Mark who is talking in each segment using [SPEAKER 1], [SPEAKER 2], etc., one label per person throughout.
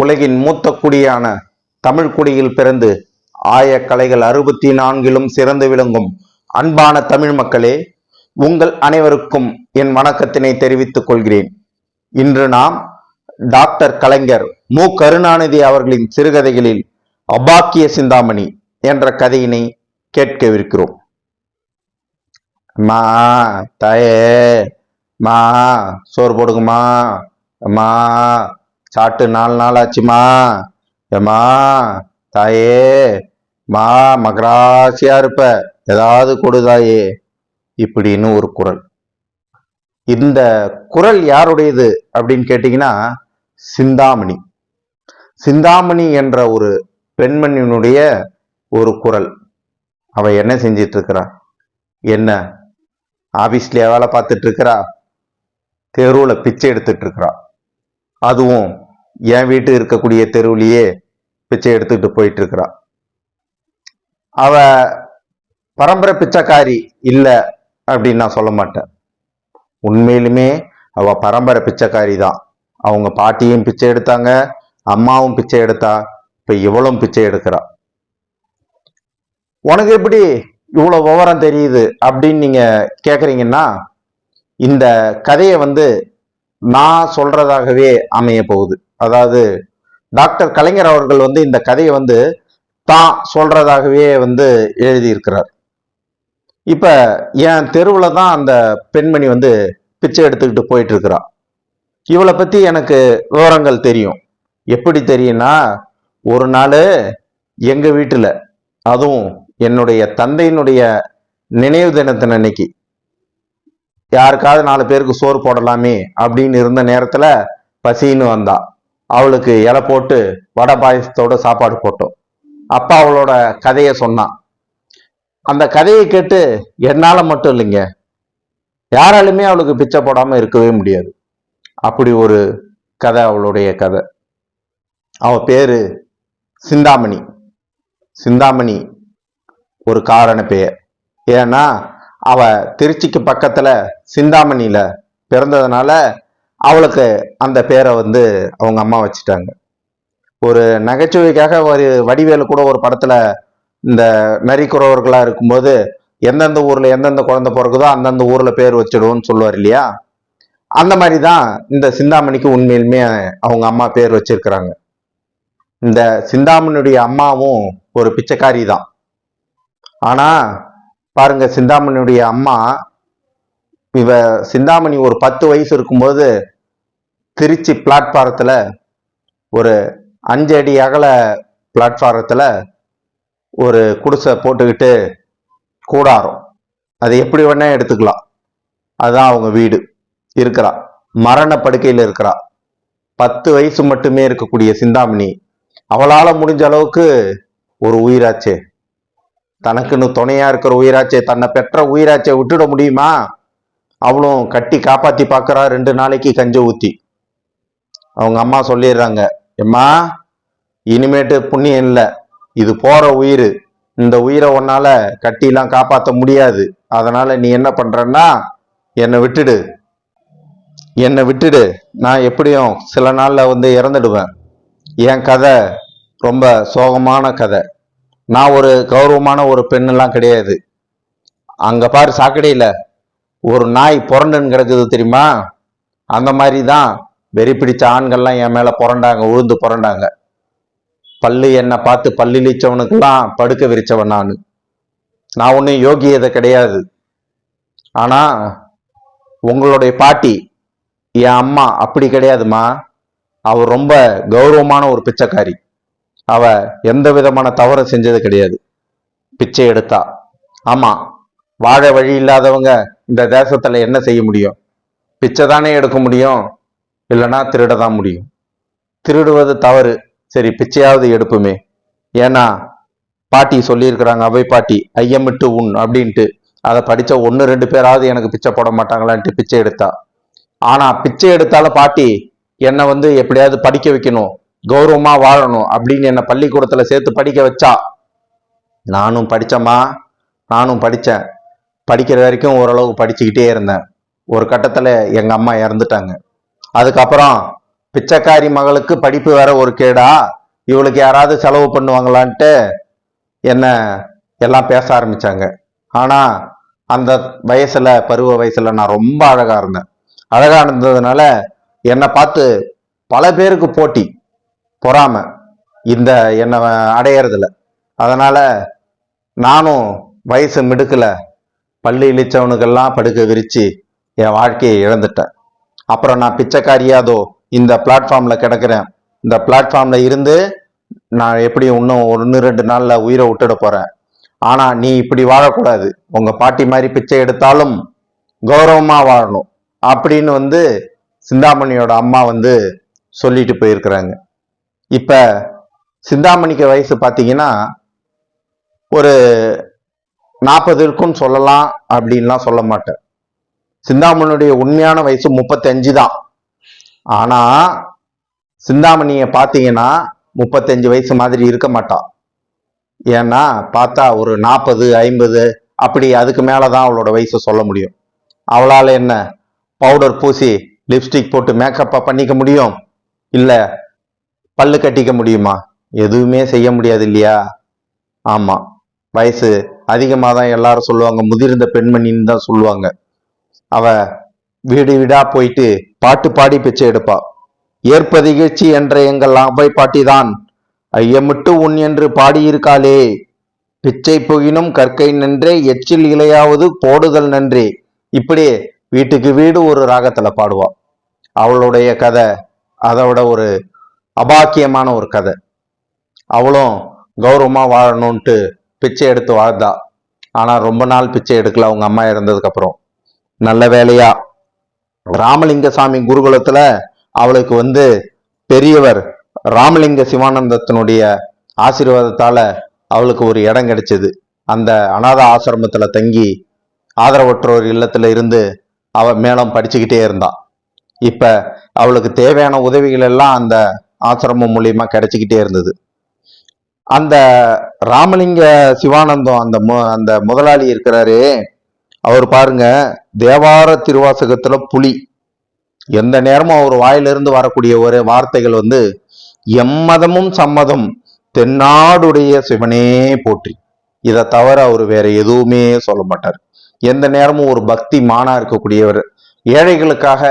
[SPEAKER 1] உலகின் மூத்த குடியான தமிழ் குடியில் பிறந்து ஆய கலைகள் அறுபத்தி நான்கிலும் சிறந்து விளங்கும். அன்பான தமிழ் மக்களே உங்கள் அனைவருக்கும் என் வணக்கத்தினை தெரிவித்துக் கொள்கிறேன். இன்று நாம் டாக்டர் கலைஞர் மு. கருணாநிதி அவர்களின் சிறுகதைகளில் அபாக்கிய சிந்தாமணி என்ற கதையினை கேட்கவிருக்கிறோம். மா தாயே மா சோறு போடுங்கம்மா அம்மா சாப்பிட்டு நாலு நாள் ஆச்சுமா? ஏம்மா தாயே மா மகராசியா இருப்ப. ஏதாவது கொடு தாயே. இப்படின்னு ஒரு குரல். இந்த குரல் யாருடையது அப்படின்னு கேட்டீங்கன்னா சிந்தாமணி. சிந்தாமணி என்ற ஒரு பெண்மணியினுடைய ஒரு குரல். அவ என்ன செஞ்சிட்டு இருக்கிறா என்ன? ஆபீஸ்லயே வேலை பார்த்துட்டு இருக்கிறா தெருவில் பிச்சை எடுத்துட்டு இருக்கிறா அதுவும் என் வீட்டு இருக்கக்கூடிய தெருவிலேயே பிச்சை எடுத்துக்கிட்டு போயிட்டு இருக்கிறா அவ பரம்பரை பிச்சைக்காரி இல்லை அப்படின்னு நான் சொல்ல மாட்டேன். உண்மையிலுமே அவ பரம்பரை பிச்சைக்காரி தான் அவங்க பாட்டியும் பிச்சை எடுத்தாங்க அம்மாவும் பிச்சை எடுத்தா இப்ப இவளும் பிச்சை எடுக்கிறா. உனக்கு எப்படி இவ்வளோ விவரம் தெரியுது அப்படின்னு நீங்க கேட்குறீங்கன்னா இந்த கதையை வந்து நான் சொல்றதாகவே அமைய போகுது. அதாவது டாக்டர் கலைஞர் அவர்கள் வந்து இந்த கதையை வந்து தான் சொல்றதாகவே வந்து எழுதியிருக்கிறார். இப்ப என் தெருவில் தான் அந்த பெண்மணி வந்து பிச்சை எடுத்துக்கிட்டு போயிட்டு இருக்கிறா இவளை பத்தி எனக்கு விவரங்கள் தெரியும். எப்படி தெரியும்னா ஒரு நாள் எங்க வீட்டில் அதுவும் என்னுடைய தந்தையினுடைய நினைவு தினத்தின் அன்னைக்கு யாருக்காவது நாலு பேருக்கு சோறு போடலாமே அப்படின்னு இருந்த நேரத்தில் பசின்னு வந்தா. அவளுக்கு இலை போட்டு வடை பாயசத்தோட சாப்பாடு போட்டோம். அப்பா அவளோட கதையை சொன்னான். அந்த கதையை கேட்டு என்னால் மட்டும் இல்லைங்க. யாராலுமே அவளுக்கு பிச்சை போடாமல் இருக்கவே முடியாது. அப்படி ஒரு கதை அவளுடைய கதை. அவ பேர் சிந்தாமணி. சிந்தாமணி ஒரு காரண பெயர். ஏன்னா அவ திருச்சிக்கு பக்கத்தில் சிந்தாமணியில் பிறந்ததுனால அவளுக்கு அந்த பேரை வந்து அவங்க அம்மா வச்சுட்டாங்க. ஒரு நகைச்சுவைக்காக ஒரு வடிவேலு கூட ஒரு படத்துல இந்த நரிக்குறவர்களா இருக்கும்போது எந்தெந்த ஊர்ல எந்தெந்த குழந்தை பிறகுதோ அந்தந்த ஊர்ல பேர் வச்சிடுவோம்னு சொல்லுவார் இல்லையா? அந்த மாதிரி தான் இந்த சிந்தாமணிக்கு உண்மையிலுமே அவங்க அம்மா பேர் வச்சிருக்கிறாங்க. இந்த சிந்தாமணியுடைய அம்மாவும் ஒரு பிச்சைக்காரி தான் ஆனா பாருங்க சிந்தாமணியுடைய அம்மா இவ சிந்தாமணி ஒரு பத்து வயசு இருக்கும்போது திருச்சி பிளாட்ஃபாரத்தில் ஒரு அஞ்சு அடி அகல பிளாட்ஃபாரத்தில் ஒரு குடிசை போட்டுக்கிட்டு கூடாரம். அது எப்படி வேணால் எடுத்துக்கலாம். அதுதான் அவங்க வீடு. இருக்கிறா. மரண படுக்கையில் இருக்கிறா. பத்து வயசு மட்டுமே இருக்கக்கூடிய சிந்தாமணி. அவளால் முடிஞ்ச அளவுக்கு ஒரு உயிராச்சே. தனக்குன்னு துணையாக இருக்கிற உயிராச்சே. தன்னை பெற்ற உயிராச்சே. விட்டுட முடியுமா? அவளும் கட்டி காப்பாத்தி பார்க்குறா ரெண்டு நாளைக்கு கஞ்ச ஊத்தி. அவங்க அம்மா சொல்லிடுறாங்க எம்மா இனிமேட்டு புண்ணியம் இல்லை. இது போற உயிர். இந்த உயிரை உன்னால கட்டிலாம் காப்பாற்ற முடியாது. அதனால நீ என்ன பண்றன்னா என்னை விட்டுடு. என்னை விட்டுடு. நான் எப்படியும் சில நாள்ல வந்து இறந்துடுவேன். என் கதை ரொம்ப சோகமான கதை. நான் ஒரு கௌரவமான ஒரு பெண்ணெல்லாம் கிடையாது. அங்க பாரு சாக்கடையில ஒரு நாய் புரண்டுன்னு கிடக்குது தெரியுமா? அந்த மாதிரி தான் வெறி பிடிச்ச ஆண்கள்லாம் என் மேல புரண்டாங்க உழுந்து புரண்டாங்க. பல்லு என்னை பார்த்து பல்லிழிச்சவனுக்கெல்லாம் படுக்க விரிச்சவன் நான். நான் ஒன்றும் யோகியதை கிடையாது. ஆனால் உங்களுடைய பாட்டி என் அம்மா அப்படி கிடையாதுமா. அவர் ரொம்ப கௌரவமான ஒரு பிச்சைக்காரி. அவ எந்த விதமான தவறு செஞ்சது கிடையாது. பிச்சை எடுத்தா. ஆமாம் வாழ வழி இல்லாதவங்க இந்த தேசத்துல என்ன செய்ய முடியும்? பிச்சை தானே எடுக்க முடியும்? இல்லைன்னா திருட தான் முடியும். திருடுவது தவறு. சரி பிச்சையாவது எடுப்புமே. ஏன்னா பாட்டி சொல்லியிருக்கிறாங்க அவை பாட்டி ஐயமிட்டு உண் அப்படின்ட்டு. அதை படித்த ஒன்று ரெண்டு பேராவது எனக்கு பிச்சை போட மாட்டாங்களான்ட்டு பிச்சை எடுத்தா. ஆனால் பிச்சை எடுத்தாலும் பாட்டி என்னை வந்து எப்படியாவது படிக்க வைக்கணும் கௌரவமாக வாழணும் அப்படின்னு என்னை பள்ளிக்கூடத்தில் சேர்த்து படிக்க வச்சா. நானும் படித்தம்மா நானும் படித்தேன் படிக்கிற வரைக்கும் ஓரளவு படிச்சுக்கிட்டே இருந்தேன். ஒரு கட்டத்தில் எங்கள் அம்மா இறந்துட்டாங்க. அதுக்கப்புறம் பிச்சைக்காரி மகளுக்கு படிப்பு வேற ஒரு கேடா இவளுக்கு யாராவது செலவு பண்ணுவாங்களான்ட்டு என்ன எல்லாம் பேச ஆரம்பித்தாங்க ஆனால் அந்த வயசில் பருவ வயசில் நான் ரொம்ப அழகாக இருந்தேன். அழகாக இருந்ததுனால என்னை பார்த்து பல பேருக்கு போட்டி பொறாம இந்த என்னை அடையறதுல. அதனால் நானும் வயசு மிடுக்கலை பள்ளி இழிச்சவனுக்கெல்லாம் படுக்க விரிச்சு என் வாழ்க்கையை இழந்துட்டேன். அப்புறம் நான் பிச்சைக்காரியாதோ இந்த பிளாட்ஃபார்ம்ல கிடக்கிறேன். இந்த பிளாட்ஃபார்ம்ல இருந்து நான் எப்படி இன்னும் ஒன்று ரெண்டு நாள்ல உயிரை விட்டுட போறேன். ஆனா நீ இப்படி வாழக்கூடாது. உங்க பாட்டி மாதிரி பிச்சை எடுத்தாலும் கௌரவமா வாழணும் அப்படின்னு வந்து சிந்தாமணியோட அம்மா வந்து சொல்லிட்டு போயிருக்கிறாங்க. இப்ப சிந்தாமணிக்கு வயசு பார்த்தீங்கன்னா ஒரு நாற்பது இருக்குன்னு சொல்லலாம் அப்படின்லாம் சொல்ல மாட்டேன். சிந்தாமணியுடைய உண்மையான வயசு முப்பத்தஞ்சு தான். ஆனா சிந்தாமணிய பார்த்தீங்கன்னா முப்பத்தஞ்சு வயசு மாதிரி இருக்க மாட்டான் ஏன்னா பார்த்தா ஒரு நாற்பது ஐம்பது அப்படி அதுக்கு மேலதான் அவளோட வயசு சொல்ல முடியும். அவளால என்ன? பவுடர் பூசி லிப்ஸ்டிக் போட்டு மேக்கப்பா பண்ணிக்க முடியும்? இல்ல பல்லு கட்டிக்க முடியுமா? எதுவுமே செய்ய முடியாது இல்லையா? ஆமா. வயசு அதிகமாக தான் எல்லாரும் சொல்லுவாங்க முதிர்ந்த பெண்மணின்னு தான் சொல்லுவாங்க. அவ வீடு வீடா போயிட்டு பாட்டு பாடி பிச்சை எடுப்பா. ஏற்பதிகழ்ச்சி என்ற எங்கள் அவை பாட்டிதான் ஐயமிட்டு உன் என்று பாடியிருக்காளே. பிச்சை புகினும் கற்கை நன்றே எச்சில் இலையாவது போடுதல் நன்றே. இப்படி வீட்டுக்கு வீடு ஒரு ராகத்துல பாடுவா. அவளுடைய கதை அதோட ஒரு அபாக்கியமான ஒரு கதை. அவளும் கௌரவமா வாழணும்ட்டு பிச்சை எடுத்து வாழ்ந்தா. ஆனால் ரொம்ப நாள் பிச்சை எடுக்கல அவங்க அம்மா இறந்ததுக்கு அப்புறம் நல்ல வேலையா? ராமலிங்கசாமி குருகுலத்தில் அவளுக்கு வந்து பெரியவர் ராமலிங்க சிவானந்தத்தினுடைய ஆசீர்வாதத்தால் அவளுக்கு ஒரு இடம் கிடைச்சது. அந்த அநாத ஆசிரமத்தில் தங்கி ஆதரவற்றோர் இல்லத்தில் இருந்து அவ மேலும் படிச்சுக்கிட்டே இருந்தா. இப்போ அவளுக்கு தேவையான உதவிகள் எல்லாம் அந்த ஆசிரமம் மூலியமாக கிடைச்சிக்கிட்டே இருந்தது. அந்த ராமலிங்க சிவானந்தம் அந்த அந்த முதலாளி இருக்கிறாரு. அவர் பாருங்க தேவார திருவாசகத்துல புலி. எந்த நேரமும் அவர் வாயிலிருந்து வரக்கூடிய ஒரு வார்த்தைகள் வந்து எம்மதமும் சம்மதம் தென்னாடுடைய சிவனே போற்றி. இதை தவிர அவர் வேற எதுவுமே சொல்ல மாட்டார். எந்த நேரமும் ஒரு பக்தி மானா இருக்கக்கூடியவர். ஏழைகளுக்காக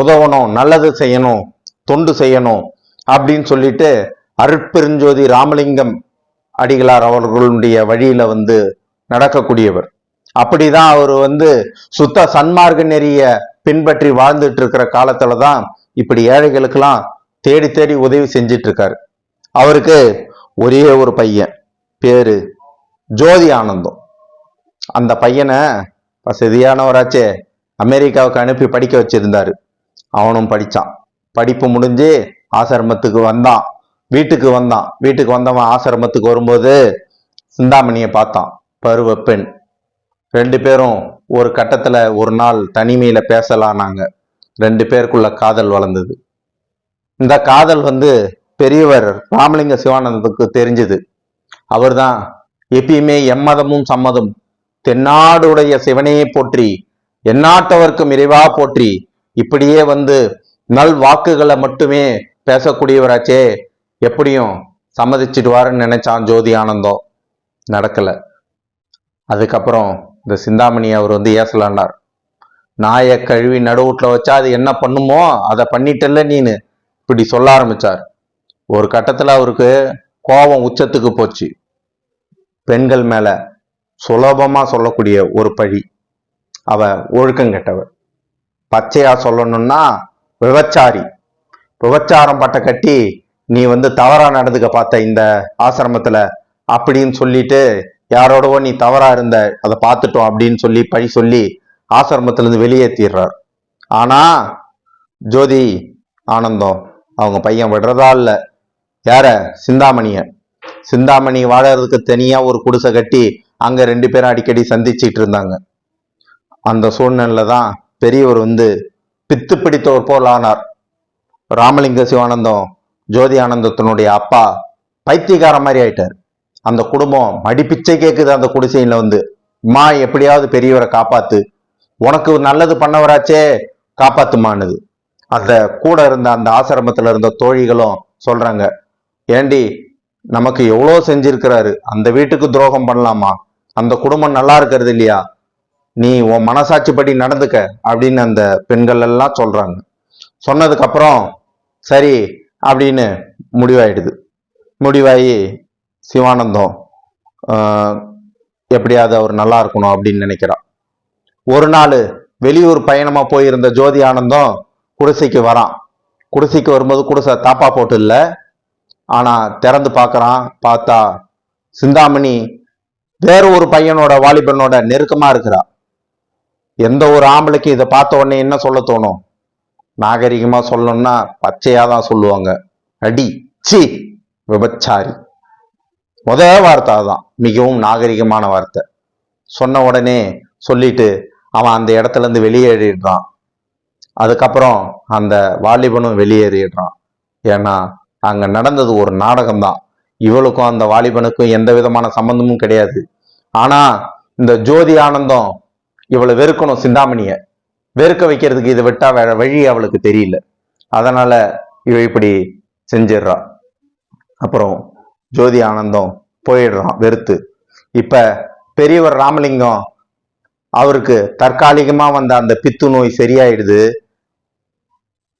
[SPEAKER 1] உதவணும் நல்லது செய்யணும் தொண்டு செய்யணும் அப்படின்னு சொல்லிட்டு அருட்பெருஞ்சோதி ராமலிங்கம் அடிகளார் அவர்களுடைய வழியில வந்து நடக்கக்கூடியவர். அப்படிதான் அவர் வந்து சுத்த சன்மார்க்க நெறிய பின்பற்றி வாழ்ந்துட்டு இருக்கிற காலத்துல தான் இப்படி ஏழைகளுக்கெல்லாம் தேடி தேடி உதவி செஞ்சிட்டு இருக்காரு அவருக்கு ஒரே ஒரு பையன் பேரு ஜோதி ஆனந்தம். அந்த பையனை வசதியானவராச்சே அமெரிக்காவுக்கு அனுப்பி படிக்க வச்சிருந்தாரு. அவனும் படித்தான் படிப்பு முடிஞ்சு ஆசிரமத்துக்கு வந்தான். வீட்டுக்கு வந்தான். வீட்டுக்கு வந்தவன் ஆசிரமத்துக்கு வரும்போது சிந்தாமணியை பார்த்தான். பருவ பெண். ரெண்டு பேரும் ஒரு கட்டத்தில் ஒரு நாள் தனிமையில் பேசலானாங்க ரெண்டு பேருக்குள்ள காதல் வளர்ந்தது. இந்த காதல் வந்து பெரியவர் ராமலிங்க சிவானந்தத்துக்கு தெரிஞ்சது. அவர் தான் எப்பயுமே எம்மதமும் சம்மதம் தென்னாடுடைய சிவனையே போற்றி எந்நாட்டவர்க்கும் இறைவா போற்றி இப்படியே வந்து நல் வாக்குகளை மட்டுமே பேசக்கூடியவராச்சே எப்படியும் சம்மதிச்சிடுவாருன்னு நினைச்சான் ஜோதி ஆனந்தம். நடக்கல. அதுக்கப்புறம் இந்த சிந்தாமணி அவர் வந்து ஏசலான்னார் நாயை கழுவி நடுவுட்டில் வச்சா அது என்ன பண்ணுமோ அதை பண்ணிட்டல்ல நீனு. இப்படி சொல்ல ஆரம்பிச்சார். ஒரு கட்டத்தில் அவருக்கு கோபம் உச்சத்துக்கு போச்சு. பெண்கள் மேலே சுலபமாக சொல்லக்கூடிய ஒரு பழி. அவ ஒழுக்கம் கெட்டவ பச்சையாக சொல்லணும்னா விபச்சாரி. விபச்சாரம் பட்ட கட்டி நீ வந்து தவறா நடந்துக்க பார்த்த இந்த ஆசிரமத்துல அப்படின்னு சொல்லிட்டு யாரோடவோ நீ தவறா இருந்த அதை பார்த்துட்டோம் அப்படின்னு சொல்லி பழி சொல்லி ஆசிரமத்துல இருந்து வெளியேற்றிடுறார் ஆனா ஜோதி ஆனந்தம் அவங்க பையன் விடுறதா இல்ல. யார? சிந்தாமணிய. சிந்தாமணி வாழறதுக்கு தனியா ஒரு குடிசை கட்டி அங்க ரெண்டு பேரும் அடிக்கடி சந்திச்சிட்டு இருந்தாங்க. அந்த சூழ்நிலையில தான் பெரியவர் வந்து பித்து பிடித்தவர் போல் ஆனார். ராமலிங்க சிவானந்தம் ஜோதி ஆனந்தத்தினுடைய அப்பா பைத்தியக்கார மாதிரி ஆயிட்டார். அந்த குடும்பம் மடிப்பிச்சை கேட்குது அந்த குடிசையில வந்து. மா எப்படியாவது பெரியவரை காப்பாத்து. உனக்கு நல்லது பண்ணவராச்சே காப்பாத்துமானுது அந்த கூட இருந்த அந்த ஆசிரமத்தில் இருந்த தோழிகளும் சொல்றாங்க ஏண்டி நமக்கு எவ்வளோ செஞ்சிருக்கிறாரு? அந்த வீட்டுக்கு துரோகம் பண்ணலாமா? அந்த குடும்பம் நல்லா இருக்கிறது இல்லையா? நீ உன் மனசாட்சிப்படி நடந்துக்க அப்படின்னு அந்த பெண்கள் எல்லாம் சொல்றாங்க. சொன்னதுக்கு அப்புறம் சரி அப்படின்னு முடிவாயிடுது. முடிவாகி சிவானந்தம் எப்படியாவது அவர் நல்லா இருக்கணும் அப்படின்னு நினைக்கிறான். ஒரு நாள் வெளியூர் பயணமாக போயிருந்த ஜோதி ஆனந்தம் குடிசைக்கு வரான். குடிசைக்கு வரும்போது குடிசை தாப்பா போட்டு இல்லை. ஆனால் திறந்து பார்க்குறான் பார்த்தா சிந்தாமணி வேற ஒரு பையனோட வாலிபனோட நெருக்கமாக இருக்கிறா எந்த ஒரு ஆம்பளைக்கு இதை பார்த்த உடனே என்ன சொல்ல தோணும்? நாகரிகமா சொல்லணும்னா பச்சையாக தான் சொல்லுவாங்க. அடி சி விபச்சாரி. முத வார்த்தை தான் மிகவும் நாகரிகமான வார்த்தை. சொன்ன உடனே சொல்லிட்டு அவன் அந்த இடத்துல இருந்து வெளியேறிடுறான். அதுக்கப்புறம் அந்த வாலிபனும் வெளியேறிடுறான். ஏன்னா அங்க நடந்தது ஒரு நாடகம்தான். இவளுக்கும் அந்த வாலிபனுக்கும் எந்த விதமான சம்பந்தமும் கிடையாது. ஆனா இந்த ஜோதி ஆனந்தம் இவளை வெறுக்கணும் சிந்தாமணிய. வெறுக்க வைக்கிறதுக்கு இதை விட்டா வேற வழி அவளுக்கு தெரியல. அதனால இவ இப்படி செஞ்சிடுறா. அப்புறம் ஜோதி ஆனந்தம் போயிடுறான் வெறுத்து. இப்ப பெரியவர் ராமலிங்கம் அவருக்கு தற்காலிகமா வந்த அந்த பித்து நோய் சரியாயிடுது.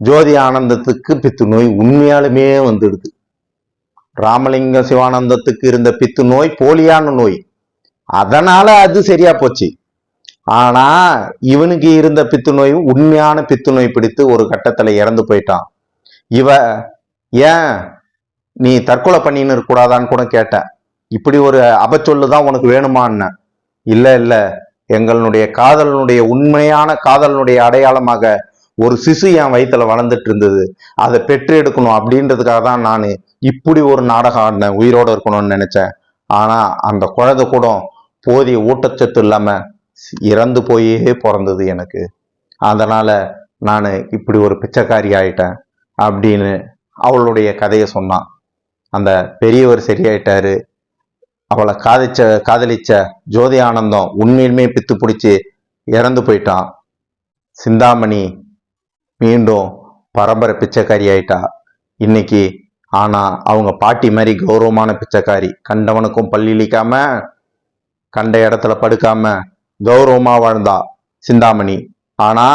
[SPEAKER 1] ஜோதி ஆனந்தத்துக்கு பித்து நோய் உண்மையாலுமே வந்துடுது. ராமலிங்க சிவானந்தத்துக்கு இருந்த பித்து நோய் போலியான நோய். அதனால அது சரியா போச்சு. ஆனா இவனுக்கு இருந்த பித்து நோய் உண்மையான பித்து நோய் பிடித்து ஒரு கட்டத்துல இறந்து போயிட்டான். இவ ஏன் நீ தற்கொலை பண்ணின்னு இருக்கக்கூடாதான்னு கூட கேட்டேன் இப்படி ஒரு அபச்சொல்லு தான் உனக்கு வேணுமான்னு. இல்ல இல்ல. எங்களுடைய காதலனுடைய உண்மையான காதலனுடைய அடையாளமாக ஒரு சிசு என் வயிற்றுல வளர்ந்துட்டு இருந்தது. அதை பெற்று எடுக்கணும் அப்படின்றதுக்காக தான் நான் இப்படி ஒரு நாடகம் ஆடினேன். உயிரோடு இருக்கணும்னு நினைச்சேன். ஆனா அந்த குழந்தை கூட போதிய ஊட்டச்சத்து இல்லாம இறந்து போயே பிறந்தது எனக்கு. அதனால் நான் இப்படி ஒரு பிச்சைக்காரி ஆயிட்டேன் அப்படின்னு அவளுடைய கதையை சொன்னான். அந்த பெரியவர் சரியாயிட்டாரு. அவளை காதிச்ச காதலிச்ச ஜோதி ஆனந்தம் உண்மையிலுமே பித்து பிடிச்சி இறந்து போயிட்டான். சிந்தாமணி மீண்டும் பரம்பரை பிச்சைக்காரி ஆயிட்டா. இன்னைக்கு ஆனா அவங்க பாட்டி மாதிரி கௌரவமான பிச்சைக்காரி. கண்டவனுக்கும் பல்லிழிக்காம கண்ட இடத்துல படுக்காம கௌரவமா வாழ்ந்தா சிந்தாமணி. ஆனா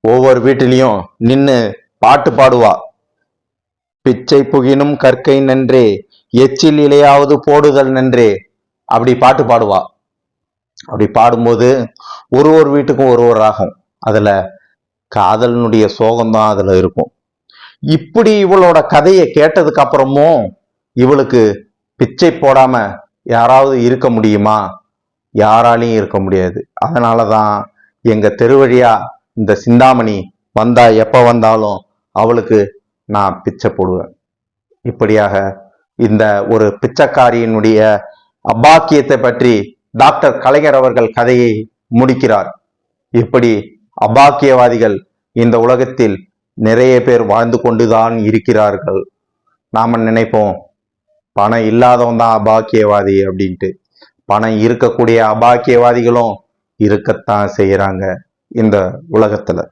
[SPEAKER 1] ஒவ்வொரு வீட்டிலையும் நின்னு பாட்டு பாடுவா. பிச்சை புகினும் கற்கை நன்றே எச்சில் இலையாவது போடுதல் நன்றே அப்படி பாட்டு பாடுவா. அப்படி பாடும்போது ஒரு ஒரு வீட்டுக்கும் ஒரு ஒரு ராகம். அதுல காதலனுடைய சோகம்தான் அதுல இருக்கும். இப்படி இவளோட கதையை கேட்டதுக்கு அப்புறமும் இவளுக்கு பிச்சை போடாம யாராவது இருக்க முடியுமா? யாராலையும் இருக்க முடியாது. அதனால தான் தெரு வழியா இந்த சிந்தாமணி வந்தா எப்போ வந்தாலும் அவளுக்கு நான் பிச்சை போடுவேன். இப்படியாக இந்த ஒரு பிச்சைக்காரியினுடைய அபாக்கியத்தை பற்றி டாக்டர் கலைஞர் அவர்கள் கதையை முடிக்கிறார். இப்படி அபாக்கியவாதிகள் இந்த உலகத்தில் நிறைய பேர் வாழ்ந்து கொண்டுதான் இருக்கிறார்கள். நாம நினைப்போம் பணம் இல்லாதவன் தான் அபாக்கியவாதி அப்படின்ட்டு. பணம் இருக்கக்கூடிய அபாக்கியவாதிகளும் இருக்கத்தான் செய்கிறாங்க இந்த உலகத்தில்.